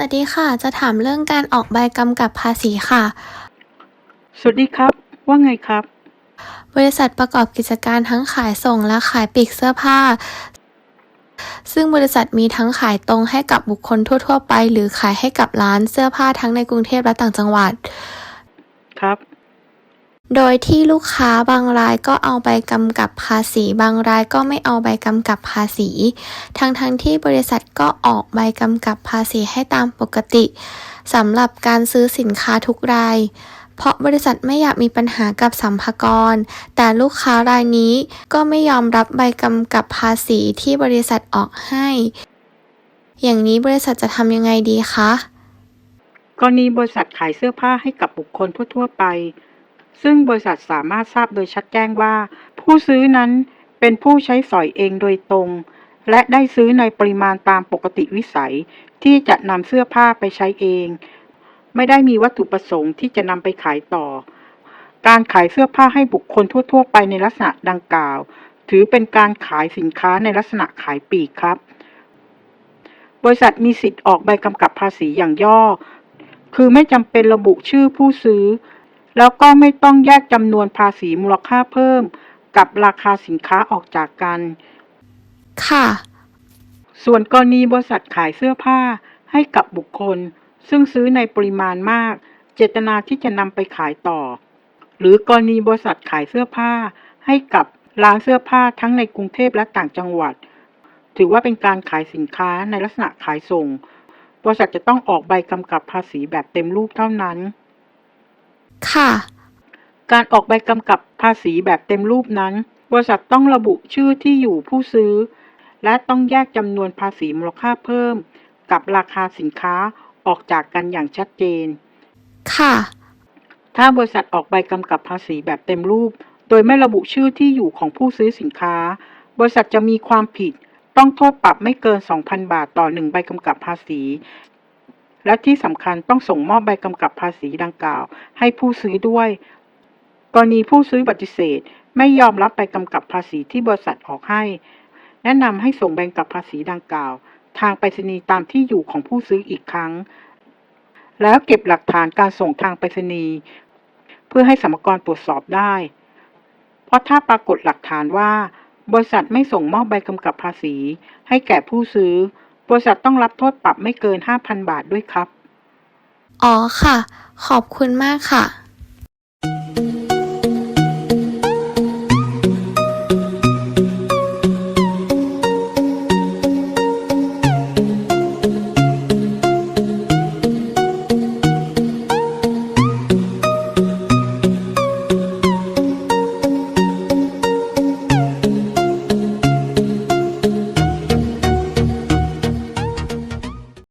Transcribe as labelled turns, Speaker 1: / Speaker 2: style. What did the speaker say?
Speaker 1: วัสดีค่ะ จะถามเรื่องการออกใบกำกับภาษีค่ะ
Speaker 2: สวัสดีครับ ว่าไงครับ
Speaker 1: บริษัทประกอบกิจการทั้งขายส่งและขายปลีกเสื้อผ้า ซึ่งบริษัทมีทั้งขายตรงให้กับบุคคลทั่ว ๆ ไป หรือขายให้กับร้านเสื้อผ้าทั้งในกรุงเทพและต่างจังหวัด
Speaker 2: ครับ
Speaker 1: โดยที่ลูกค้าบางรายก็เอาใบกำกับภาษี บางรายก็ไม่เอาใบกำกับภาษี ทั้งๆทที่บริษัทก็ออกใบกำกับภาษีให้ตามปกติสำหรับการซื้อสินค้าทุกราย เพราะบริษัทไม่อยากมีปัญหากับสัมภากร แต่ลูกค้ารายนี้ก็ไม่ยอมรับใบกำกับภาษีที่บริษัทออกให้ อย่างนี้บริษัทจะทำยังไงดีคะ
Speaker 2: กรณีบริษัทขายเสื้อผ้าให้กับบุคคลทั่วๆไป ซึ่งบริษัทสามารถทราบโดยชัดแจ้งว่า ผู้ซื้อนั้นเป็นผู้ใช้สอยเองโดยตรง และได้ซื้อในปริมาณตามปกติวิสัย ที่จะนำเสื้อผ้าไปใช้เอง ไม่ได้มีวัตถุประสงค์ที่จะนำไปขายต่อ การขายเสื้อผ้าให้บุคคลทั่ว ๆ ไปในลักษณะดังกล่าว ถือเป็นการขายสินค้าในลักษณะขายปลีกครับ บริษัทมีสิทธิ์ออกใบกำกับภาษีอย่างย่อ คือไม่จำเป็นระบุชื่อผู้ซื้อ แล้วก็ไม่ต้องแยกจำนวนภาษีมูลค่าเพิ่ม กับราคาสินค้าออกจากกัน
Speaker 1: ค่ะ
Speaker 2: ส่วนกรณีบริษัทขายเสื้อผ้าให้กับบุคคล ซึ่งซื้อในปริมาณมาก เจตนาที่จะนำไปขายต่อ หรือกรณีบริษัทขายเสื้อผ้า ให้กับร้านเสื้อผ้าทั้งในกรุงเทพและต่างจังหวัด ถือว่าเป็นการขายสินค้าในลักษณะขายส่ง บริษัทจะต้องออกใบกำกับภาษีแบบเต็มรูปเท่านั้น
Speaker 1: ค่ะ
Speaker 2: การออกใบกำกับภาษีแบบเต็มรูปนั้น บริษัทต้องระบุชื่อที่อยู่ผู้ซื้อ และต้องแยกจำนวนภาษีมูลค่าเพิ่ม กับราคาสินค้าออกจากกันอย่างชัดเจน
Speaker 1: ค่ะ
Speaker 2: ถ้าบริษัทออกใบกำกับภาษีแบบเต็มรูป โดยไม่ระบุชื่อที่อยู่ของผู้ซื้อสินค้า บริษัทจะมีความผิดต้องโทษปรับไม่เกิน 2,000 บาทต่อหนึ่งใบกำกับภาษี และที่สำคัญต้องส่งมอบใบกำกับภาษีดังกล่าว ให้ผู้ซื้อด้วย กรณีผู้ซื้อปฏิเสธ ไม่ยอมรับใบกำกับภาษีที่บริษัทออกให้ แนะนำให้ส่งใบกำกับภาษีดังกล่าว ทางไปรษณีย์ตามที่อยู่ของผู้ซื้ออีกครั้ง แล้วเก็บหลักฐานการส่งทางไปรษณีย์เพื่อให้สรรพากรตรวจสอบได้ เพราะถ้าปรากฏหลักฐานว่า บริษัทไม่ส่งมอบใบกำกับภาษี ให้แก่ผู้ซื้อ บริษัทต้องรับโทษปรับไม่เกิน 5,000 บาทด้วยครับ
Speaker 1: อ๋อค่ะ ขอบคุณมากค่ะ